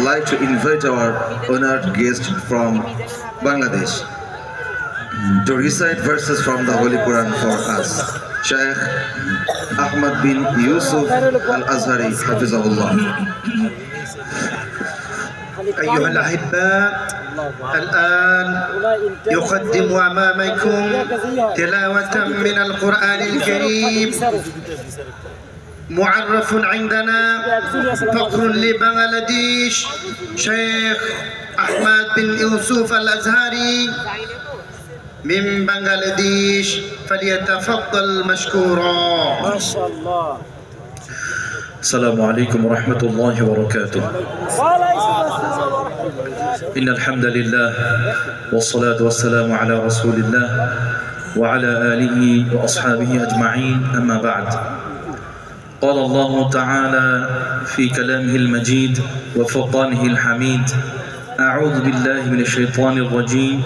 like to invite our honored guest from Bangladesh to recite verses from the Holy Quran for us. Sheikh Ahmad bin Yusuf Al-Azhari, Hafizahullah. أيها الأحباء الآن يقدم أمامكم تلاوة من القرآن الكريم معرف عندنا. فقر لبنغلاديش. شيخ أحمد بن يوسف الأزهري. من بنغلاديش. فليتفضل مشكورا. ما شاء الله. السلام عليكم ورحمة الله وبركاته. وعليكم السلام ورحمة الله إن الحمد لله والصلاة والسلام على رسول الله وعلى آله وأصحابه أجمعين. أما بعد. قال الله تعالى في كلامه المجيد وفرقانه الحميد أعوذ بالله من الشيطان الرجيم.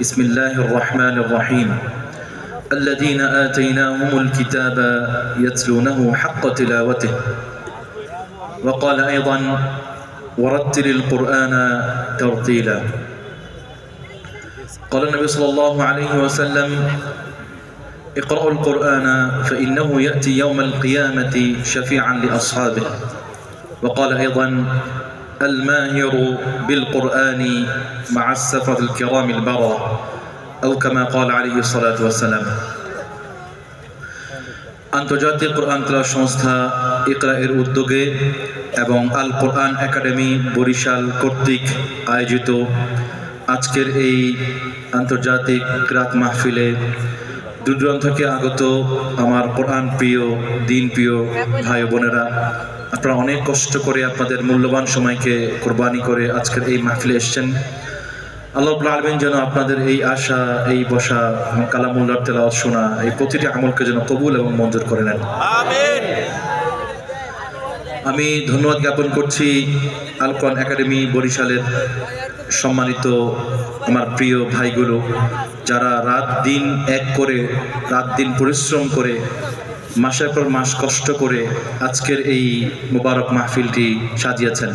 بسم الله الرحمن الرحيم. الذين آتيناهم الكتاب يتلونه حق تلاوته. وقال أيضا ورتل القرآن ترتيلا. قال النبي صلى الله عليه وسلم اقرأوا القرآن فإنه يأتي يوم القيامة شفيعا لأصحابه وقال أيضا الماهر بالقرآن مع السفر الكرام البررة أو كما قال عليه الصلاة والسلام আন্তর্জাতিক কোরআন class সংস্থা ইকরা এর উদ্যোগে এবং আল কোরআন academy Barishal কর্তৃক আয়োজিত আজকের এই আন্তর্জাতিক রাত মাহফিলে দূরদূরান্ত থেকে আগত আমার প্রধান প্রিয়, দিন প্রিয় ভাই বোনেরা, আপনারা অনেক কষ্ট করে আপনাদের মূল্যবান সময়কে কোরবানি করে আজকের এই মাহফিলে এসছেন। আল্লাহ আলমিন যেন আপনাদের এই আশা, এই বসা কালামুল্লার তেলাওয়াত শোনা, এই প্রতিটি আমলকে যেন কবুল এবং মঞ্জুর করে নেন। আমি ধন্যবাদ জ্ঞাপন করছি আলকন একাডেমি বরিশালের সম্মানিত আমার প্রিয় ভাইগুলো, যারা রাত দিন এক করে, রাত দিন পরিশ্রম করে, মাসের পর মাস কষ্ট করে আজকের এই মোবারক মাহফিলটি সাজিয়েছেন।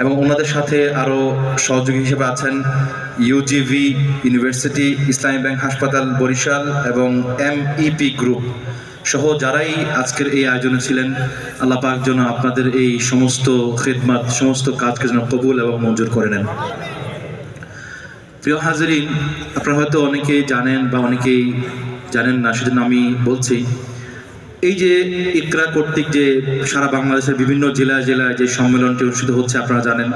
এবং ওনাদের সাথে আরও সহযোগী হিসেবে আছেন ইউজিভি ইউনিভার্সিটি ইসলামী ব্যাংক হাসপাতাল, বরিশাল এবং এমইপি গ্রুপ সহ যারাই আজকের এই আয়োজনে ছিলেন, আল্লাহ পাক যেন আপনাদের এই সমস্ত খেদমাত, সমস্ত কাজকে যেন কবুল এবং মঞ্জুর করে নেন। প্রিয় হাজারিন, আপনারা হয়তো অনেকেই জানেন বা অনেকেই জানেন না, সেজন্য আমি বলছি, এই যে ইকরা কর্তৃক যে সারা বাংলাদেশের বিভিন্ন জেলায় জেলায় যে সম্মেলনটি অনুষ্ঠিত হচ্ছে, আপনারা জানেন,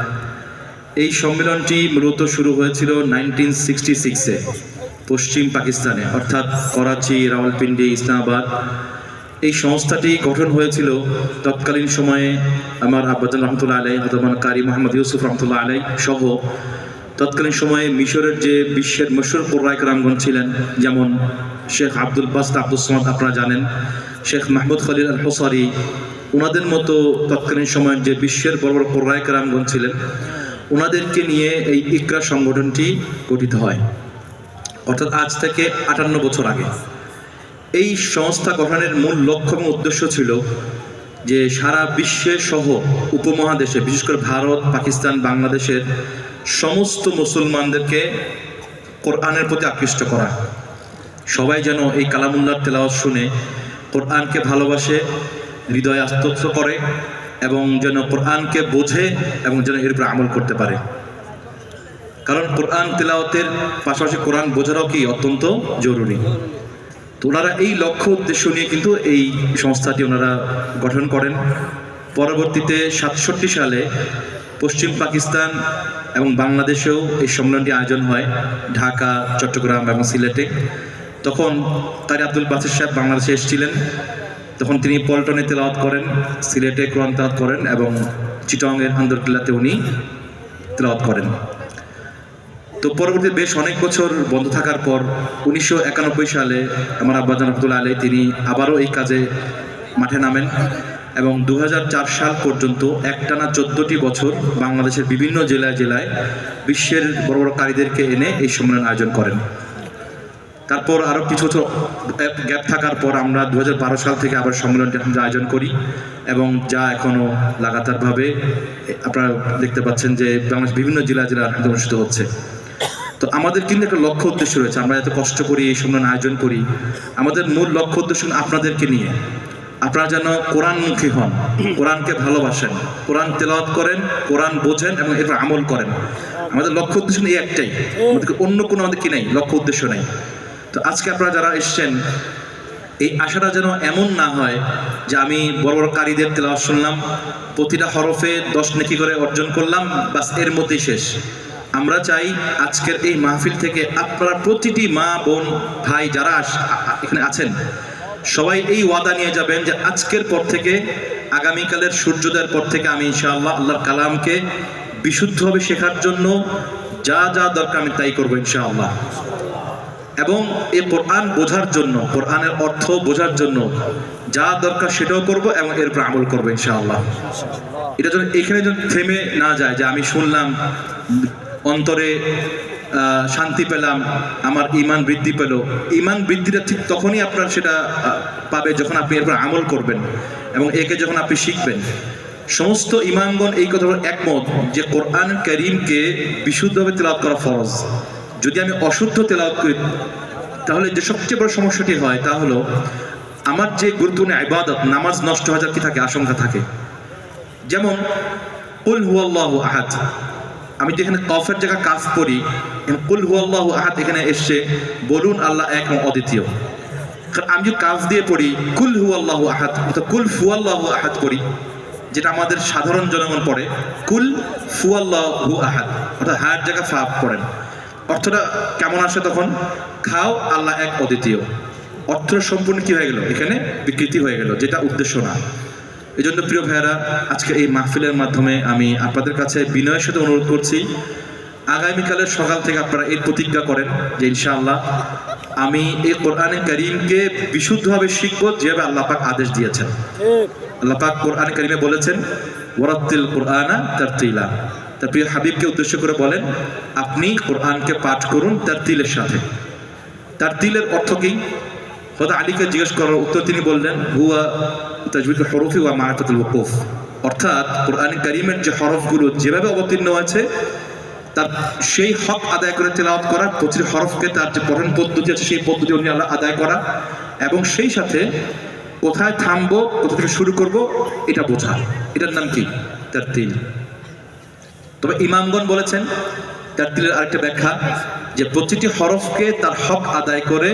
এই সম্মেলনটি মূলত শুরু হয়েছিল নাইনটিন সিক্সটি সিক্সে পশ্চিম পাকিস্তানে, অর্থাৎ করাচি, রাওয়ালপিন্ডি, ইসলামাবাদ, এই সংস্থাটি গঠন হয়েছিল তৎকালীন সময়ে আমার আব্বাজান রহমতুল্লাহ আলাই হতমান কারি মোহাম্মদ ইউসুফ রহমতুল্লাহ আলাই সহ। তৎকালীন সময়ে মিশরের যে বিশ্বের মশুর কোর্রাইক রামগণ ছিলেন, যেমন শেখ আব্দুল বাস্ত আব্দুল সামাদ আপনারা জানেন, শেখ মাহমুদ খলিল আল হোসারি ওনাদের মতো তৎকালীন সময়ের যে বিশ্বের বড় বড় কোর্রাইক রামগণ ছিলেন ওনাদেরকে নিয়ে এই ইকরা সংগঠনটি গঠিত হয়। অর্থাৎ আজ থেকে আটান্ন বছর আগে। এই সংস্থা গঠনের মূল লক্ষ্য এবং উদ্দেশ্য ছিল যে সারা বিশ্বের সহ উপমহাদেশে, বিশেষ করে ভারত, পাকিস্তান, বাংলাদেশের সমস্ত মুসলমানদেরকে কোরআনের প্রতি আকৃষ্ট করা। সবাই যেন এই কালামুল্লার তেলাওয়াত শুনে কোরআনকে ভালোবাসে, হৃদয়ে আস্তত্ব করে এবং যেন কোরআনকে বোঝে এবং যেন এর উপর আমল করতে পারে। কারণ কোরআন তেলাওয়াতের পাশাপাশি কোরআন বোঝাটাও কি অত্যন্ত জরুরি। তো ওনারা এই লক্ষ্য উদ্দেশ্য নিয়ে কিন্তু এই সংস্থাটি ওনারা গঠন করেন। পরবর্তীতে সাতষট্টি সালে পশ্চিম পাকিস্তান এবং বাংলাদেশেও এই সম্মেলনটি আয়োজন হয়, ঢাকা, চট্টগ্রাম এবং সিলেটে। তখন তারি আব্দুল বাসির সাহেব বাংলাদেশে এসেছিলেন। তখন তিনি পল্টনে তেলাওয়াত করেন, সিলেটে কোরআন তেলাওয়াত করেন এবং চিটংয়ের আন্দরকিল্লাতে উনি তেলাওয়াত করেন। তো পরবর্তী বেশ অনেক বছর বন্ধ থাকার পর উনিশশো একানব্বই সালে আমার আব্বাজান আব্দুল আলী তিনি আবারও এই কাজে মাঠে নামেন এবং দু হাজার চার সাল পর্যন্ত একটানা চোদ্দটি বছর বাংলাদেশের বিভিন্ন জেলায় জেলায় বিশ্বের বড় বড় কারীদেরকে এনে এই সম্মেলন আয়োজন করেন। তারপর আরও কিছু বছর গ্যাপ থাকার পর আমরা দু হাজার বারো সাল থেকে আবার সম্মেলনটি আমরা আয়োজন করি এবং যা এখনও লাগাতারভাবে আপনারা দেখতে পাচ্ছেন যে বাংলাদেশ বিভিন্ন জেলা জেলা অনুষ্ঠিত হচ্ছে। তো আমাদের কিন্তু একটা লক্ষ্য উদ্দেশ্য রয়েছে। আমরা এত কষ্ট করি, এই সম্মেলন আয়োজন করি। আমাদের মূল লক্ষ্য উদ্দেশ্য আপনাদেরকে নিয়ে। আপনারা যেন কোরআনমুখী হন, কোরআনকে ভালোবাসেন, কোরআন তেলাওয়াত করেন, কোরআন বোঝেন এবং এরপর আমল করেন। আমাদের লক্ষ্য উদ্দেশ্য এই একটাই। আমাদের অন্য কোনো আমাদের কি নেই? লক্ষ্য উদ্দেশ্য নেই। তো আজকে আপনারা যারা এসছেন, এই আশাটা যেন এমন না হয় যে আমি বড় বড় কারীদের তেলাওয়াত শুনলাম, প্রতিটা হরফে দশ নেকি করে অর্জন করলাম, বাসের মধ্যেই শেষ। আমরা চাই আজকের এই মাহফিল থেকে আপনারা প্রতিটি মা, বোন, ভাই যারা এখানে আছেন, সবাই এই ওয়াদা নিয়ে যাবেন যে আজকের পর থেকে, আগামীকালের সূর্যোদয়ের পর থেকে আমি ইনশাআল্লাহ আল্লাহর কালামকে বিশুদ্ধভাবে শেখার জন্য যা যা দরকার আমি তাই করব ইনশাআল্লাহ। এবং এই কোরআন বোঝার জন্য, কোরআনের অর্থ বোঝার জন্য যা দরকার সেটাও করব এবং এর উপর আমল করব ইনশাআল্লাহ। এটা যেন এখানে যেন থেমে না যায় যে আমি শুনলাম অন্তরে শান্তি পেলাম, আমার ইমান বৃদ্ধি পেল। ইমান বৃদ্ধিটা ঠিক তখনই আপনার সেটা পাবে যখন আপনি এরপর আমল করবেন এবং একে যখন আপনি শিখবেন। সমস্ত ইমামগণ এই কথাগুলো একমত যে কোরআন করিমকে বিশুদ্ধভাবে তেলাওয়াত করা ফরজ। যদি আমি অশুদ্ধ তেলাওয়াত করি, তাহলে যে সবচেয়ে বড় সমস্যাটি হয় তা হলো, আমার যে গুরুত্বপূর্ণ ইবাদত, নামাজ নষ্ট হয়ে যাওয়ার কি থাকে? আশঙ্কা থাকে। যেমন হুয়াল্লাহু আহাদ। আমি যেখানে কফের জায়গা কাফ করি। কুল হুয়াল্লাহু আহাদ এখানে এসছে বলুন আল্লাহ এক অদ্বিতীয়। কারণ আমি যদি কাফ দিয়ে পড়ি, কুল হুয়াল্লাহু আহাদ, অর্থাৎ কুল ফুয়াল্লাহু আহাদ পড়ি, যেটা আমাদের সাধারণ জনগণ পড়ে, কুল ফুয়াল্লাহু আহাদ, অর্থাৎ হায়ার জায়গা ফাপ পড়েন অর্থটা কেমন আসে তখন? খাও, আল্লাহ এক অদ্বিতীয়। অর্থ সম্পূর্ণ কি হয়ে গেল? এখানে বিকৃতি হয়ে গেল, যেটা উদ্দেশ্য না। এই জন্য প্রিয় ভাইয়েরা, আজকে এই মাহফিলের মাধ্যমে আমি আপনাদের কাছে বিনয়ের সাথে অনুরোধ করছি, আগামীকালের সকাল থেকে আপনারা এই প্রতিজ্ঞা করেন যে ইনশাআল্লাহ আমি এই কোরআনে করিমকে বিশুদ্ধভাবে শিখব, যেভাবে আল্লাহ পাক আদেশ দিয়েছেন। আল্লাহ পাক কোরআনে কারিমে বলেছেন, ওয়ারাত্তিল কোরআনা তারতিলা। তার প্রিয় হাবিবকে উদ্দেশ্য করে বলেন, আপনি কোরআনকে পাঠ করুন তার তিলের সাথে। তার তিলের অর্থ কি? হয়তো আলীকে জিজ্ঞেস করার উত্তর তিনি বললেন, হুয়া তাজবিদ হরফি ওয়া মাহাতাতুল ওকুফ অর্থাৎ কোরআন কারিমের যে হরফগুলো যেভাবে অবতীর্ণ আছে, তার সেই হক আদায় করে তেলাওয়াত করা, প্রতিটি হরফকে তার যে পঠন পদ্ধতি আছে, সেই পদ্ধতি অনুযায়ী আল্লাহ আদায় করা এবং সেই সাথে কোথায় থামবো, কোথা থেকে শুরু করব, এটা বোঝা। এটার নাম কি? তার তিল তবে ইমামগণ বলেছেন তার তিলের আরেকটা ব্যাখ্যা যে প্রতিটি হরফকে তার হক আদায় করে,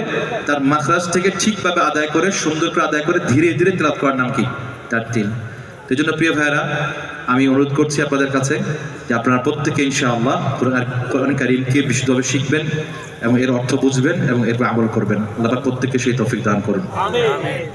তার মাখরাজ থেকে ঠিকভাবে আদায় করে, সুন্দর করে আদায় করে ধীরে ধীরে তেলাপ করার নাম কি? তার তিল। তো জন্য প্রিয় ভাইরা আমি অনুরোধ করছি আপনাদের কাছে যে আপনারা প্রত্যেকে ইনশাআল্লাহ কোরআন কারিমকে বিশুদ্ধভাবে শিখবেন এবং এর অর্থ বুঝবেন এবং এরপর আমল করবেন। আল্লাহ প্রত্যেককে সেই তৌফিক দান করুন।